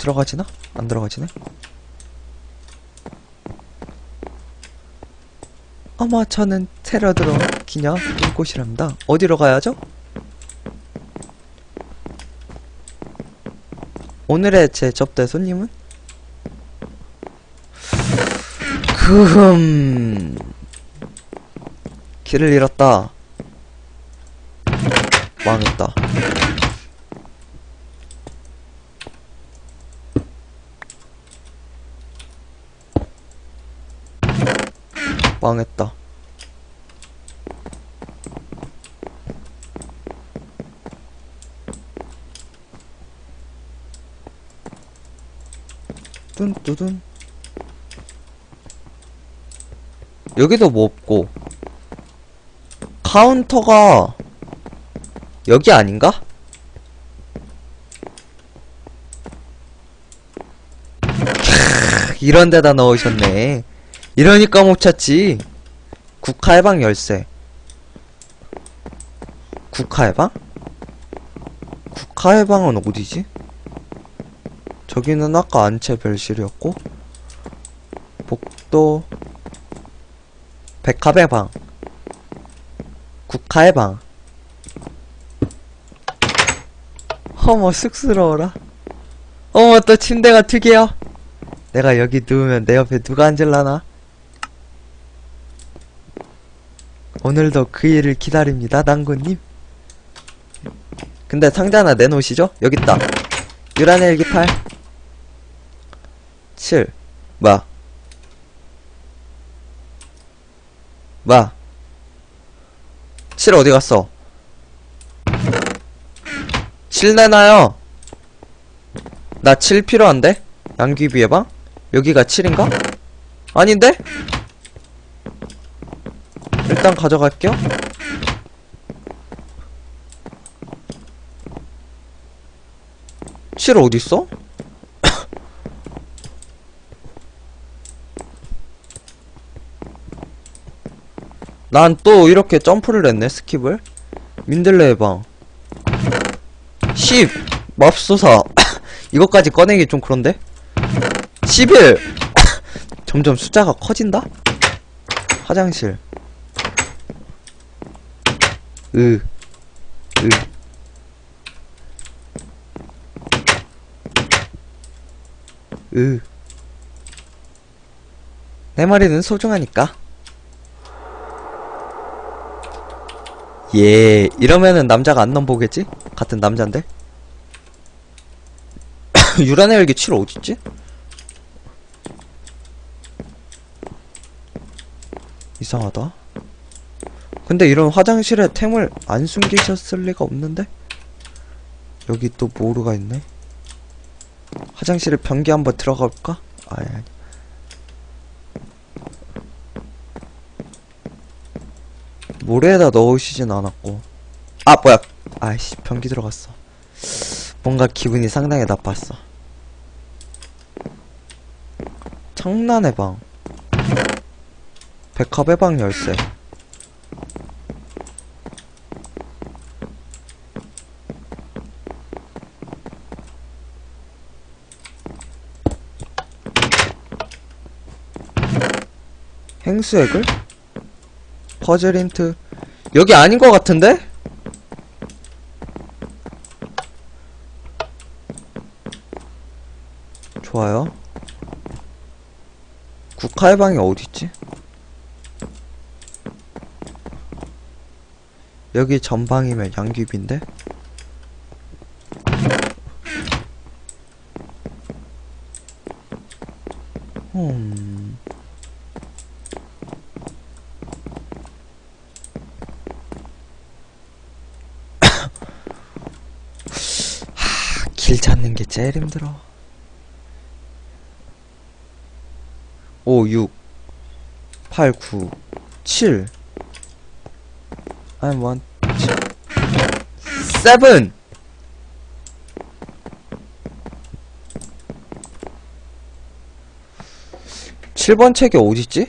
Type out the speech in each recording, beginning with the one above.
들어가지나? 안 들어가지네? 어머 저는 새로 들어온 기녀 눈꽃이랍니다 어디로 가야죠? 오늘의 제 접대 손님은? 그흠 길을 잃었다 망했다 망했다. 뚠뚜둔. 여기도 뭐 없고. 카운터가 여기 아닌가? 캬, 이런 데다 넣으셨네 이러니까 못 찾지. 국화해방 열쇠. 국화해방? 국화해방은 어디지? 저기는 아까 안채 별실이었고 복도 백합의 방. 국화의 방. 어머 쑥스러워라. 어머 또 침대가 특이해요 내가 여기 누우면 내 옆에 누가 앉을라나 오늘도 그 일을 기다립니다 난구님 근데 상자 하나 내놓으시죠? 여기 있다 유란의 일기팔 7 뭐야 뭐야 7 어디 갔어 7 내놔요 나 7 필요한데? 양귀비 예방? 여기가 7인가? 아닌데? 일단 가져갈게요. 칠 어딨어? 난 또 이렇게 점프를 했네 스킵을. 민들레 예방. 10 맙소사. 이것까지 꺼내기 좀 그런데? 11 점점 숫자가 커진다? 화장실 으 으. 으. 내 머리는 소중하니까. 예, 이러면은 남자가 안 넘보겠지? 같은 남잔데? 유란의 열기 7 어딨지? 이상하다. 근데 이런 화장실에 템을 안 숨기셨을 리가 없는데? 여기 또 모루가 있네. 화장실에 변기 한번 들어가 볼까? 아니, 아니. 모래에다 넣으시진 않았고. 아, 뭐야. 아이씨, 변기 들어갔어. 뭔가 기분이 상당히 나빴어. 장난의 방. 백합의 방 열쇠. 행수액을? 퍼즐 힌트. 여기 아닌 것 같은데? 좋아요. 국화의 방이 어딨지? 여기 전방이면 양귀비인데? 음. 길 찾는 게 제일 힘들어. 5, 6, 8, 9, 7. I'm one, 7! 칠번 책이 어딨지?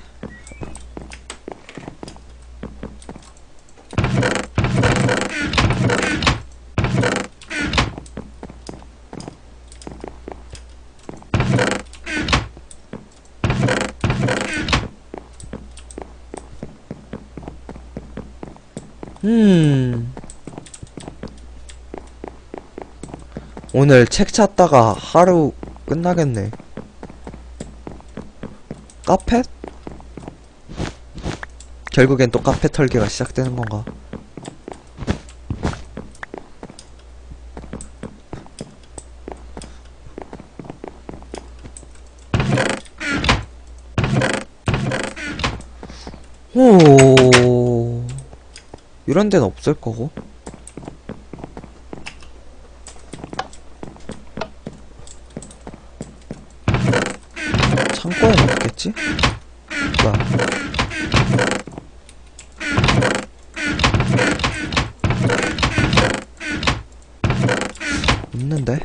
음. 오늘 책 찾다가 하루 끝나겠네. 카페? 결국엔 또 카페 털기가 시작되는 건가? 오. 이런 데는 없을 거고. 창고에는 없겠지? 뭐야? 없는데?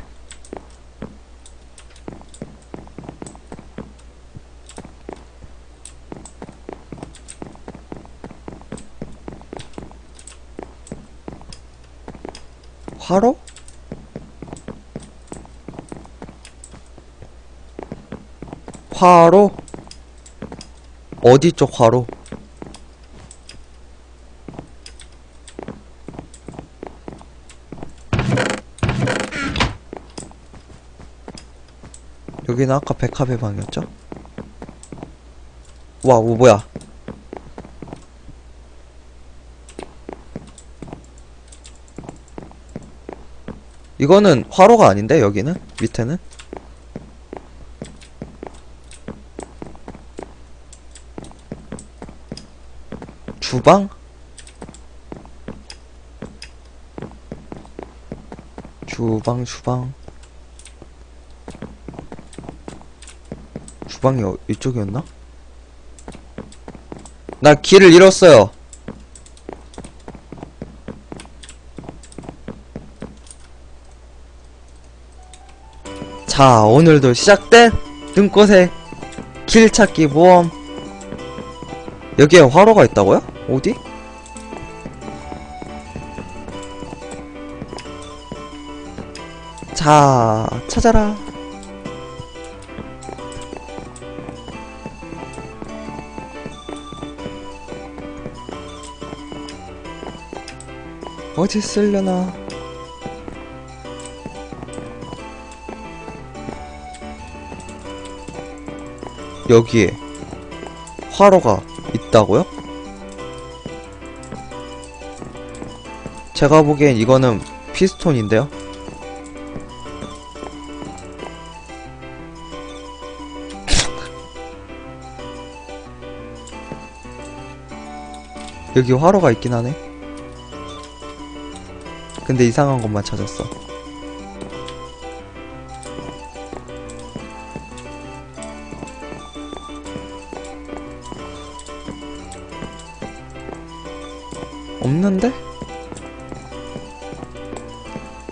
화로? 화로? 어디 쪽 화로? 여기는 아까 백합의 방이었죠? 와, 뭐, 뭐야? 이거는 화로가 아닌데, 여기는? 밑에는? 주방? 주방, 주방. 주방이 어, 이쪽이었나? 나 길을 잃었어요. 자, 오늘도 시작된 눈꽃의 길 찾기 모험. 여기에 화로가 있다고요? 어디? 자, 찾아라. 어디 쓸려나? 여기에 화로가 있다고요? 제가 보기엔 이거는 피스톤인데요? 여기 화로가 있긴 하네. 근데 이상한 것만 찾았어. 없는데?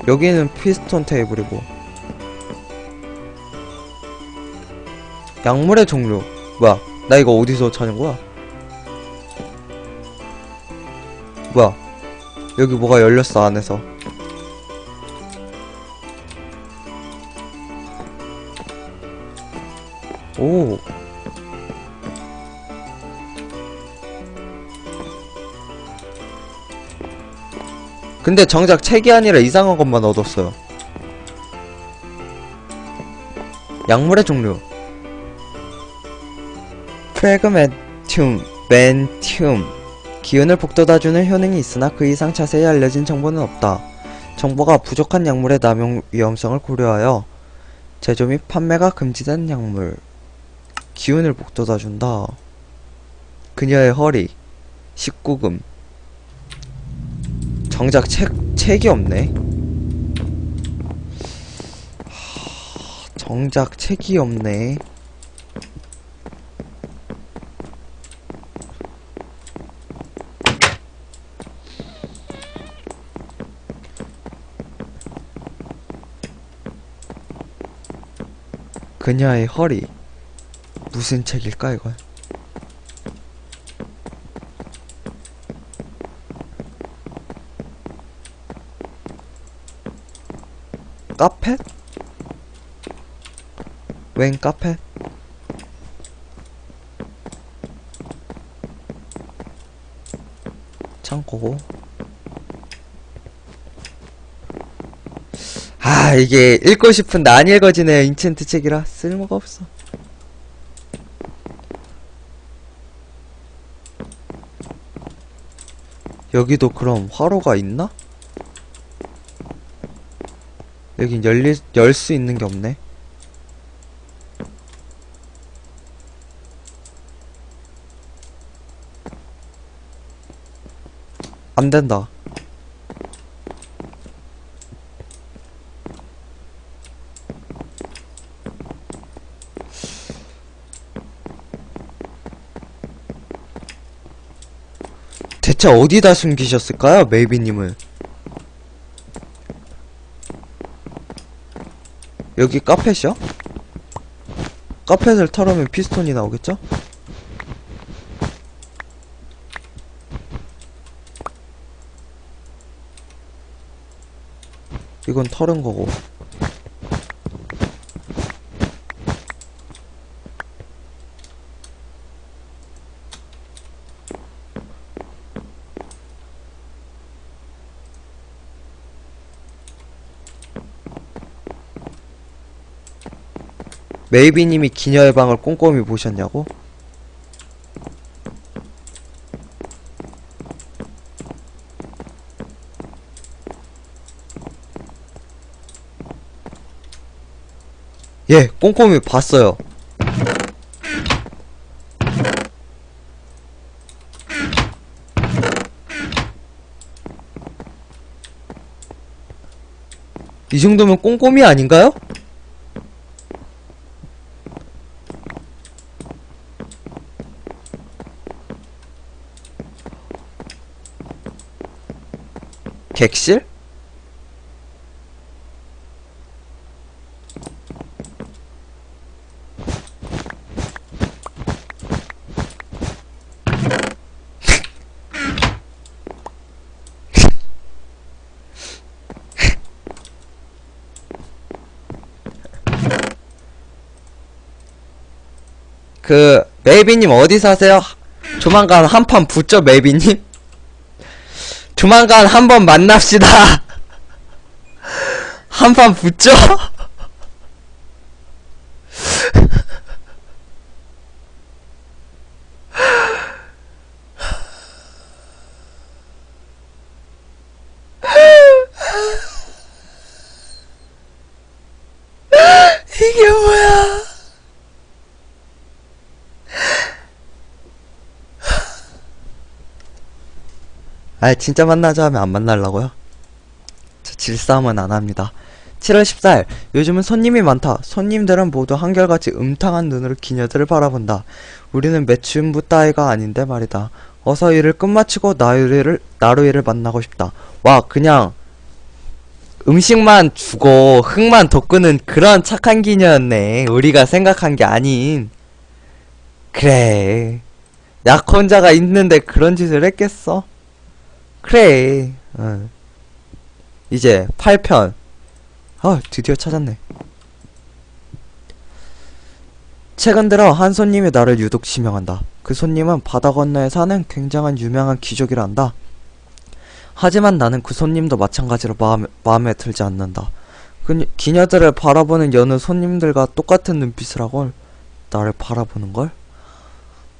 여기는 피스톤 테이블이고. 약물의 종류. 뭐야? 나 이거 어디서 찾은 거야? 뭐야? 여기 뭐가 열렸어 안에서? 오 근데 정작 책이 아니라 이상한 것만 얻었어요 약물의 종류 프레그멘튬, 멘튬 기운을 북돋아주는 효능이 있으나 그 이상 자세히 알려진 정보는 없다. 정보가 부족한 약물의 남용 위험성을 고려하여 제조 및 판매가 금지된 약물. 기운을 북돋아준다. 그녀의 허리. 19금. 정작 책, 책이 없네. 하, 정작 책이 없네. 그녀의 허리. 무슨 책일까, 이건? 카페? 웬 카페? 창고고 아 이게 읽고 싶은데 안 읽어지네 인챈트 책이라 쓸모가 없어 여기도 그럼 화로가 있나? 여긴 열리, 열 수 있는 게 없네. 안 된다. 대체 어디다 숨기셨을까요, 메이비님을? 여기 카펫이요? 카펫을 털으면 피스톤이 나오겠죠? 이건 털은 거고. 메이비님이 기녀의 방을 꼼꼼히 보셨냐고? 예, 꼼꼼히 봤어요. 이 정도면 꼼꼼히 아닌가요? 객실? 그 메이비님 어디 사세요? 조만간 한판 붙죠 메이비님? 조만간 한번 만납시다. 한 판 붙죠? 이게 뭐야? 아 진짜 만나자 하면 안 만날라고요? 저 질싸움은 안 합니다. 7월 14일 요즘은 손님이 많다. 손님들은 모두 한결같이 음탕한 눈으로 기녀들을 바라본다. 우리는 매춘부 따위가 아닌데 말이다. 어서 일을 끝마치고 나루이를 나루이를 만나고 싶다. 와 그냥 음식만 주고 흙만 돋구는 그런 착한 기녀였네. 우리가 생각한 게 아닌. 그래. 약혼자가 있는데 그런 짓을 했겠어? 그래. 응. 이제 8편. 아, 드디어 찾았네. 최근 들어 한 손님이 나를 유독 지명한다. 그 손님은 바다 건너에 사는 굉장한 유명한 귀족이란다. 하지만 나는 그 손님도 마찬가지로 마음에, 마음에 들지 않는다. 그 기녀들을 바라보는 여느 손님들과 똑같은 눈빛을 하걸 나를 바라보는 걸?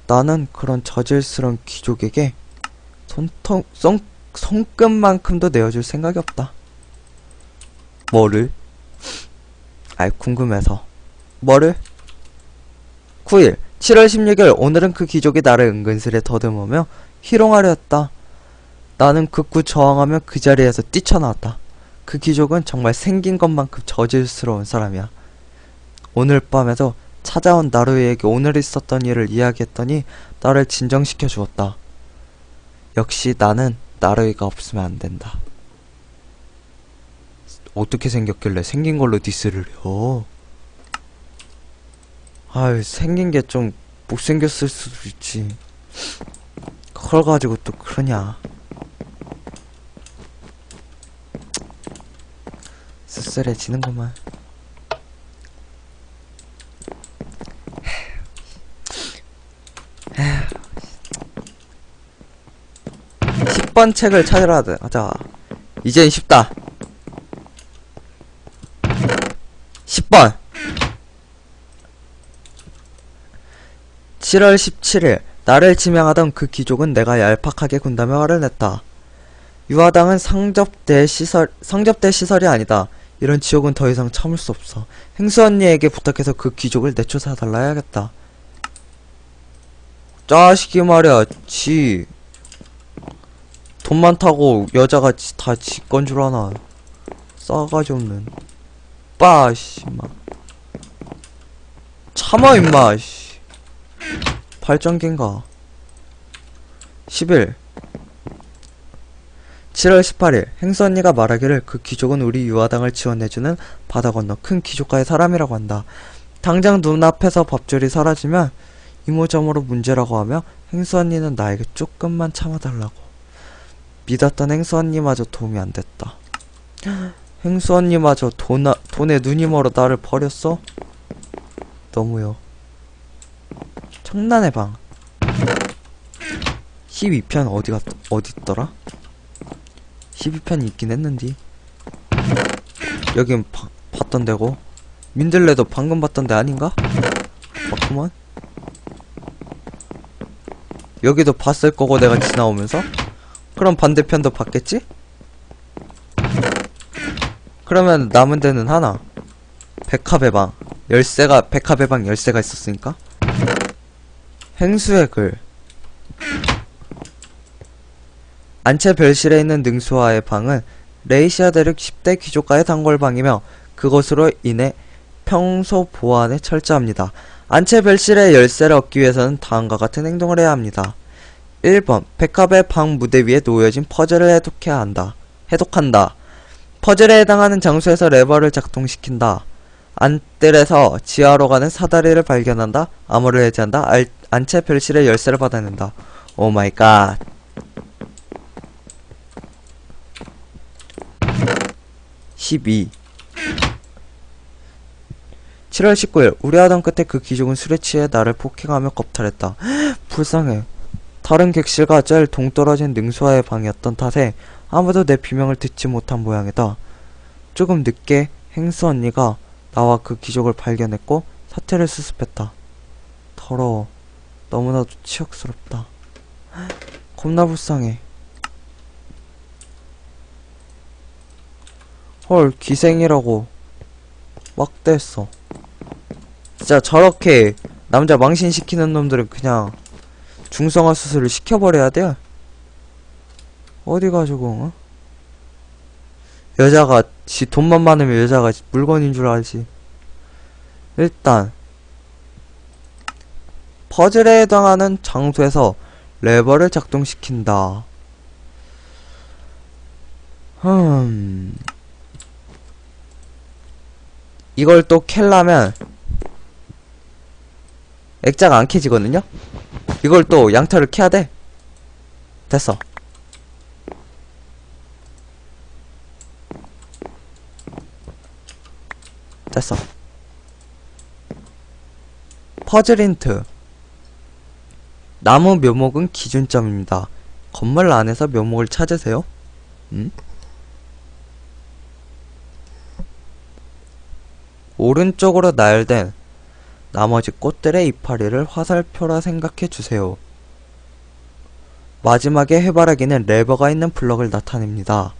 나는 그런 저질스러운 귀족에게 손통, 손, 손끝만큼도 내어줄 생각이 없다. 뭐를? 아이, 궁금해서. 뭐를? 9일, 7월 16일, 오늘은 그 귀족이 나를 은근슬에 더듬으며 희롱하려 했다. 나는 극구 저항하며 그 자리에서 뛰쳐나왔다. 그 귀족은 정말 생긴 것만큼 저질스러운 사람이야. 오늘 밤에도 찾아온 나루이에게 오늘 있었던 일을 이야기했더니 나를 진정시켜 주었다. 역시 나는 나루이가 없으면 안 된다. 어떻게 생겼길래 생긴 걸로 디스를 해요? 아유, 생긴 게 좀 못생겼을 수도 있지. 그걸 가지고 또 그러냐. 씁쓸해지는구만. 10번 책을 찾으라 하자. 이젠 쉽다. 6번 7월 17일 나를 지명하던 그 귀족은 내가 얄팍하게 군다며 화를 냈다. 유화당은 상접대 시설 성접대 시설이 아니다. 이런 지옥은 더 이상 참을 수 없어. 행수 언니에게 부탁해서 그 귀족을 내쫓아 달라 해야겠다. 자식이 말이야, 지. 돈 많다고 여자가 지- 다 지건 줄 아나. 싸가지 없는. 빠, 씨, 마. 참아, 임마, 씨. 발전기인가. 10일. 7월 18일 행수 언니가 말하기를 그 귀족은 우리 유아당을 지원해주는 바다 건너 큰 귀족가의 사람이라고 한다. 당장 눈앞에서 밥줄이 사라지면 이모저모로 문제라고 하며 행수 언니는 나에게 조금만 참아달라고. 믿었던 행수 언니마저 도움이 안 됐다. 행수 언니마저 돈, 돈에 눈이 멀어 나를 버렸어? 너무요. 청란의 방. 12편 어디가, 어딨더라? 12편이 있긴 했는디. 여긴 바, 봤던 데고. 민들레도 방금 봤던 데 아닌가? 맞구만. 여기도 봤을 거고 내가 지나오면서? 그럼 반대편도 봤겠지? 그러면 남은 데는 하나. 백합의 방. 열쇠가, 백합의 방 열쇠가 있었으니까. 행수의 글. 안채 별실에 있는 능수와의 방은 레이시아 대륙 10대 귀족가의 단골방이며 그것으로 인해 평소 보안에 철저합니다. 안채 별실의 열쇠를 얻기 위해서는 다음과 같은 행동을 해야 합니다. 1번 백합의 방 무대 위에 놓여진 퍼즐을 해독해야 한다. 해독한다. 퍼즐에 해당하는 장소에서 레버를 작동시킨다. 안뜰에서 지하로 가는 사다리를 발견한다. 암호를 해제한다. 알, 안채 별실의 열쇠를 받아낸다. 오 마이 갓. 12 7월 19일 우리 하던 끝에 그 귀족은 술에 취해 나를 폭행하며 겁탈했다. 불쌍해. 다른 객실과 제일 동떨어진 능수와의 방이었던 탓에 아무도 내 비명을 듣지 못한 모양이다. 조금 늦게 행수 언니가 나와 그 귀족을 발견했고 사태를 수습했다. 더러워. 너무나도 치욕스럽다. 겁나 불쌍해. 헐, 기생이라고 막대했어. 진짜 저렇게 남자 망신시키는 놈들은 그냥 중성화 수술을 시켜버려야 돼. 어디 가지고, 어? 여자가, 지 돈만 많으면 여자가 물건인 줄 알지. 일단, 퍼즐에 해당하는 장소에서 레버를 작동시킨다. 흠. 이걸 또 캘라면 액자가 안 캐지거든요? 이걸 또 양털을 캐야 돼. 됐어. 됐어. 퍼즐 힌트. 나무 묘목은 기준점입니다. 건물 안에서 묘목을 찾으세요. 음? 오른쪽으로 나열된 나머지 꽃들의 이파리를 화살표라 생각해 주세요. 마지막에 해바라기는 레버가 있는 블럭을 나타냅니다.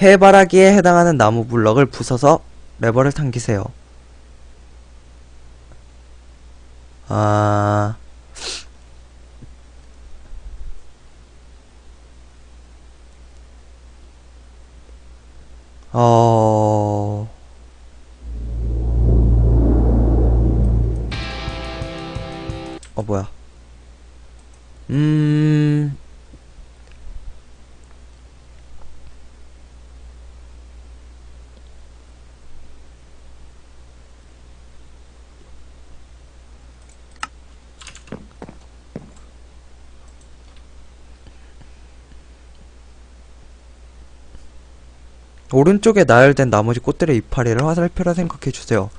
해바라기에 해당하는 나무 블럭을 부숴서 레버를 당기세요. 아... 어... 오른쪽에 나열된 나머지 꽃들의 이파리를 화살표라 생각해 주세요.